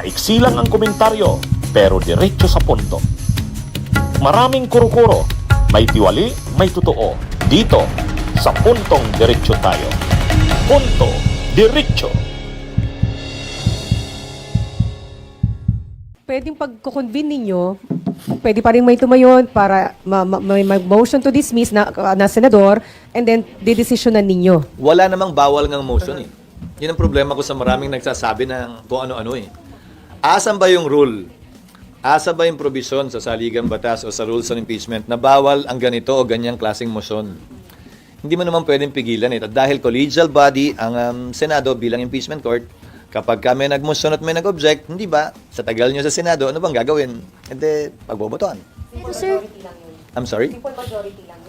Maiksi lang ang komentaryo, pero diretso sa punto. Maraming kuro-kuro, may tiwali, may totoo. Dito, sa Puntong Diretso tayo. Punto Diretso. pwedeng pagkukonvene ninyo, pwede pa rin may tumayon para ma- ma- may mag-motion to dismiss na, na senador and then didesisyonan ninyo. Wala namang bawal ng motion eh. Yun ang problema ko sa maraming nagsasabi ng kung ano-ano eh. Asan ba yung rule? Asa ba yung provision sa saligang batas o sa rules on impeachment na bawal ang ganito o ganyang klaseng motion? Hindi mo naman pwedeng pigilan ito. Dahil collegial body ang um, Senado bilang impeachment court, kapag kami nag-motion at may nag-object, hindi ba, sa tagal nyo sa Senado, ano bang gagawin? Hindi, pagbobotohan. Sir, I'm sorry?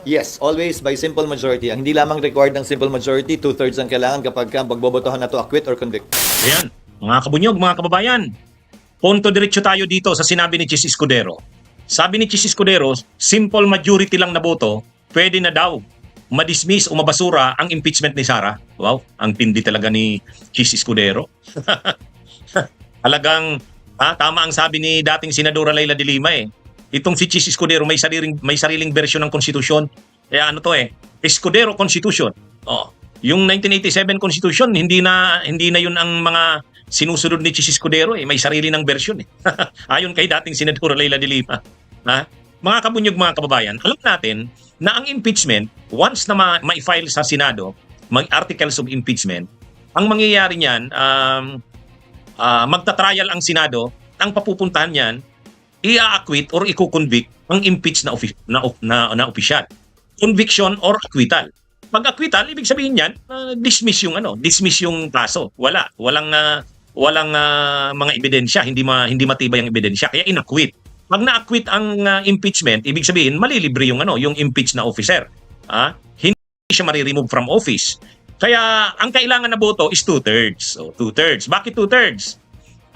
Yes, always by simple majority. Ang hindi lamang required ng simple majority, two-thirds ang kailangan kapag ka pagbobotohan na to acquit or convict. Ayan, mga kabunyog, mga kababayan. Punto diretso tayo dito sa sinabi ni Chis Escudero. Sabi ni Chis Escudero, simple majority lang na boto, pwede na daw madismiss o mabasura ang impeachment ni Sara. Wow, ang tindi talaga ni Chis Escudero. Talagang ah, tama ang sabi ni dating Senadora Leila de Lima eh. Itong si Chis Escudero may sariling may sariling version ng konstitusyon. Kaya ano to eh, Escudero Constitution. Oh, yung 1987 Constitution hindi na hindi na yun ang mga sinusunod ni Chis Escudero eh, may sarili ng version eh. Ayon kay dating Senadora Leila de Lima. Ha? Mga kabunyog mga kababayan, alam natin na ang impeachment, once na ma- ma-file sa Senado, mag articles of impeachment, ang mangyayari niyan, um, ah, magta-trial ang Senado, ang papupuntahan niyan, i-acquit or i-convict ang impeach na, offi- na, na, na opisyal. Conviction or acquittal. Pag acquittal, ibig sabihin niyan, ah, dismiss yung ano, dismiss yung kaso. Wala, walang ah, walang ah, mga ebidensya, hindi ma, hindi matibay ang ebidensya, kaya inacquit. Pag na-acquit ang ah, impeachment, ibig sabihin malilibre yung ano, yung impeach na officer. Ah, hindi siya mariremove from office. Kaya ang kailangan na boto is two-thirds. So, two-thirds. Bakit two-thirds?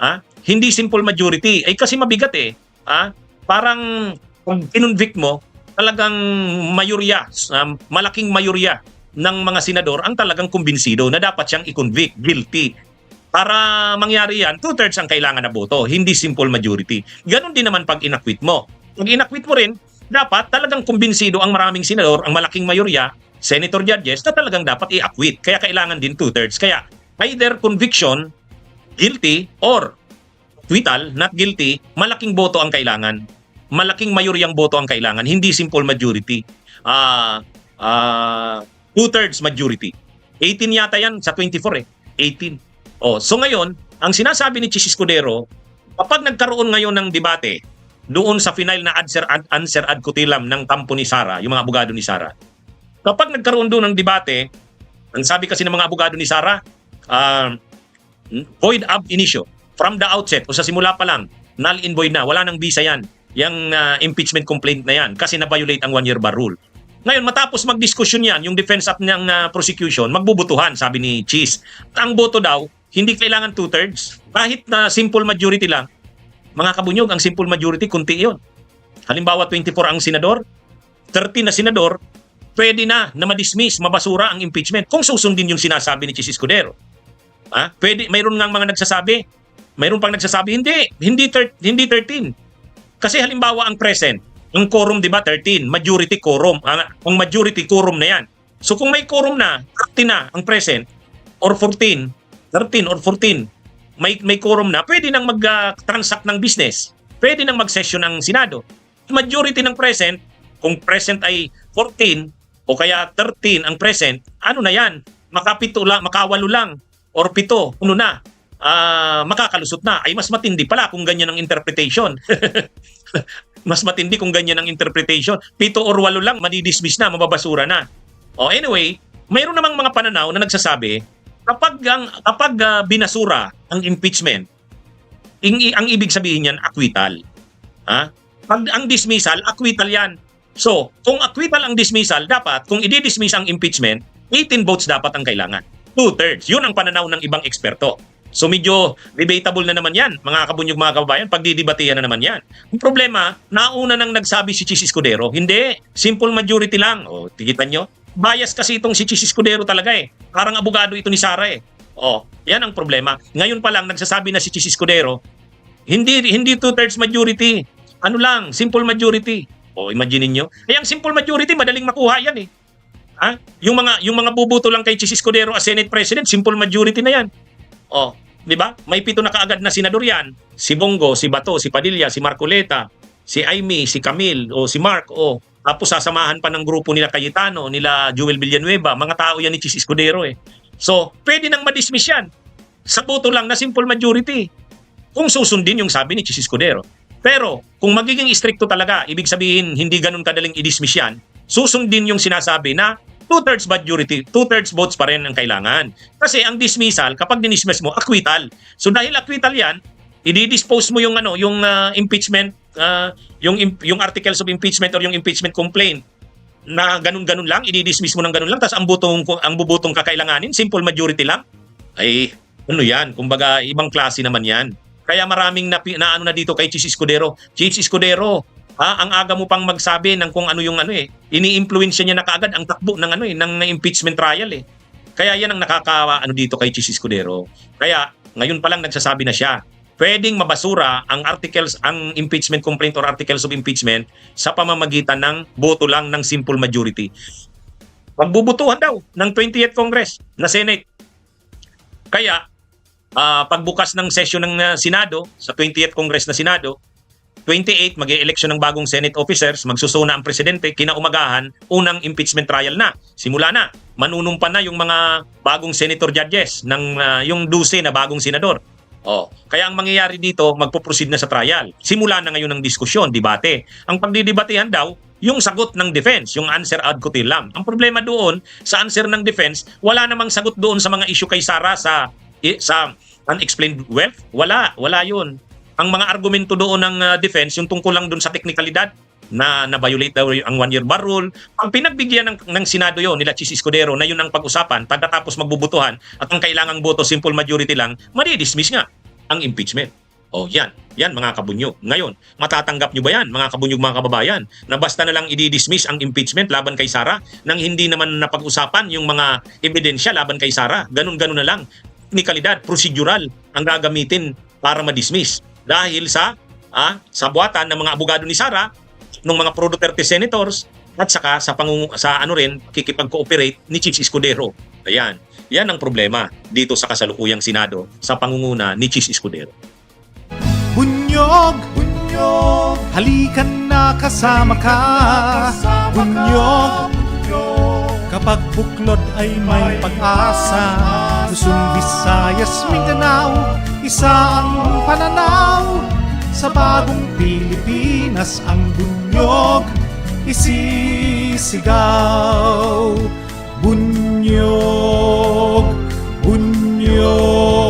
Ah, hindi simple majority. Ay kasi mabigat eh. Ah, parang kung kinonvict mo, talagang mayorya, um, malaking mayorya ng mga senador ang talagang kumbinsido na dapat siyang i-convict, guilty. Para mangyari yan, two-thirds ang kailangan na boto, hindi simple majority. Ganon din naman pag inakwit mo. Pag inakwit mo rin, dapat talagang kumbinsido ang maraming senador, ang malaking mayorya, senator judges, na talagang dapat i-acquit. Kaya kailangan din two-thirds. Kaya either conviction, guilty, or acquittal, not guilty, malaking boto ang kailangan. Malaking mayoryang boto ang kailangan, hindi simple majority. Ah, ah, two-thirds majority. 18 yata yan sa 24 eh. 18. Oh, so ngayon, ang sinasabi ni Chis Escudero, kapag nagkaroon ngayon ng debate doon sa final na answer ad, answer ad cutilam ng kampo ni Sara, yung mga abogado ni Sara. Kapag nagkaroon doon ng debate, ang sabi kasi ng mga abogado ni Sara, ah, void ab initio from the outset o sa simula pa lang null and void na wala nang visa yan yung ah, impeachment complaint na yan kasi na-violate ang one year bar rule ngayon matapos magdiskusyon yan yung defense at ng ah, prosecution magbubutuhan sabi ni Cheese ang boto daw hindi kailangan two-thirds kahit na simple majority lang mga kabunyog ang simple majority kunti yon halimbawa 24 ang senador 30 na senador pwede na na madismiss mabasura ang impeachment kung susundin yung sinasabi ni Cheese Escudero Ah, pwede mayroon ngang mga nagsasabi. Mayroon pang nagsasabi hindi, hindi thir- hindi 13. Kasi halimbawa ang present, ang quorum 'di ba 13, majority quorum. Ang, ang majority quorum na 'yan. So kung may quorum na, 13 na ang present or 14, 13 or 14, may may quorum na, pwede nang mag-transact ng business. Pwede nang mag-session ng Senado. Majority ng present, kung present ay 14 o kaya 13 ang present, ano na 'yan? Makapito lang, makawalo lang or pito, ano na, ah, makakalusot na. Ay mas matindi pala kung ganyan ang interpretation. mas matindi kung ganyan ang interpretation. Pito or walo lang, madidismiss na, mababasura na. O anyway, mayroon namang mga pananaw na nagsasabi, kapag, ang, kapag ah, binasura ang impeachment, ang, ang ibig sabihin yan, acquittal. Ha? Pag ang dismissal, acquittal yan. So, kung acquittal ang dismissal, dapat, kung i-dismiss ang impeachment, 18 votes dapat ang kailangan. Two-thirds. Yun ang pananaw ng ibang eksperto. So medyo debatable na naman yan, mga kabunyog mga kababayan, pagdidibatihan na naman yan. Ang problema, nauna nang nagsabi si Chis Escudero, hindi, simple majority lang. O, tigitan nyo. Bias kasi itong si Chis Escudero talaga eh. Parang abogado ito ni Sara eh. O, yan ang problema. Ngayon pa lang, nagsasabi na si Chis Escudero, Hindi hindi two-thirds majority. Ano lang, simple majority. O imagine niyo. Eh ang simple majority madaling makuha yan eh. Ha? Yung mga yung mga bubuto lang kay Chis Escudero as Senate President, simple majority na yan. Oh, 'di ba? May pito na kaagad na senador yan. Si Bongo, si Bato, si Padilla, si Marcoleta, si Aimee, si Camille o si Mark o tapos sasamahan pa ng grupo nila Cayetano, nila Joel Villanueva, mga tao yan ni Chis Escudero eh. So, pwede nang ma-dismiss yan. Sa boto lang na simple majority. Kung susundin yung sabi ni Chis Escudero. Pero, kung magiging stricto talaga, ibig sabihin hindi ganun kadaling i-dismiss yan, susundin yung sinasabi na two-thirds majority, two-thirds votes pa rin ang kailangan. Kasi ang dismissal, kapag dinismiss mo, acquittal. So dahil acquittal yan, i-dispose mo yung ano, yung ah, impeachment, ah, yung yung articles of impeachment or yung impeachment complaint na ganun-ganun lang, i-dismiss mo ng ganun lang, tapos ang butong ang bubutong kakailanganin, simple majority lang. Ay, ano yan? Kumbaga, ibang klase naman yan. Kaya maraming na, na ano na dito kay Chis Escudero. Chis Escudero, ha, ang aga mo pang magsabi ng kung ano yung ano eh. Ini-influence niya na kaagad ang takbo ng ano eh, ng impeachment trial eh. Kaya yan ang nakaka ano dito kay Chis Escudero. Kaya ngayon pa lang nagsasabi na siya. Pwedeng mabasura ang articles, ang impeachment complaint or articles of impeachment sa pamamagitan ng boto lang ng simple majority. Pagbubutuhan daw ng 20th Congress na Senate. Kaya ah, pagbukas ng session ng ah, Senado sa 20th Congress na Senado, 28 mag election ng bagong Senate officers, magsusuna ang presidente, kinaumagahan, unang impeachment trial na. Simula na. Manunumpa na yung mga bagong senator judges ng ah, yung 12 na bagong senador. Oh, kaya ang mangyayari dito, magpo-proceed na sa trial. Simula na ngayon ang diskusyon, debate. Ang pagdidebatehan daw, yung sagot ng defense, yung answer ad cotillam. Ang problema doon sa answer ng defense, wala namang sagot doon sa mga issue kay Sara sa sa unexplained wealth. Wala, wala 'yun. Ang mga argumento doon ng uh, defense, yung tungkol lang doon sa teknikalidad na na-violate daw ang one-year bar rule. Ang pinagbigyan ng, ng Senado yon nila Chis Escudero na yun ang pag-usapan pagkatapos magbubutuhan at ang kailangang boto simple majority lang, madi-dismiss nga ang impeachment. O yan, yan mga kabunyog. Ngayon, matatanggap nyo ba yan mga kabunyog mga kababayan na basta na lang i-dismiss ang impeachment laban kay Sara nang hindi naman napag-usapan yung mga ebidensya laban kay Sara. Ganun-ganun na lang. Teknikalidad, procedural ang gagamitin para ma-dismiss. Dahil sa ah, sa buhatan ng mga abogado ni Sara, ng mga pro Duterte senators at saka sa pangung sa ano rin kikipag-cooperate ni Chief Escudero. Ayan. Yan ang problema dito sa kasalukuyang Senado sa pangunguna ni Chief Escudero. Bunyog, bunyog, halikan na kasama ka. Bunyog, kapag buklod ay may pag-asa. Luzon, Visayas, Mindanao, isa ang pananaw. Sa bagong Pilipinas ang bunyog isisigaw. Bunyog, bunyog.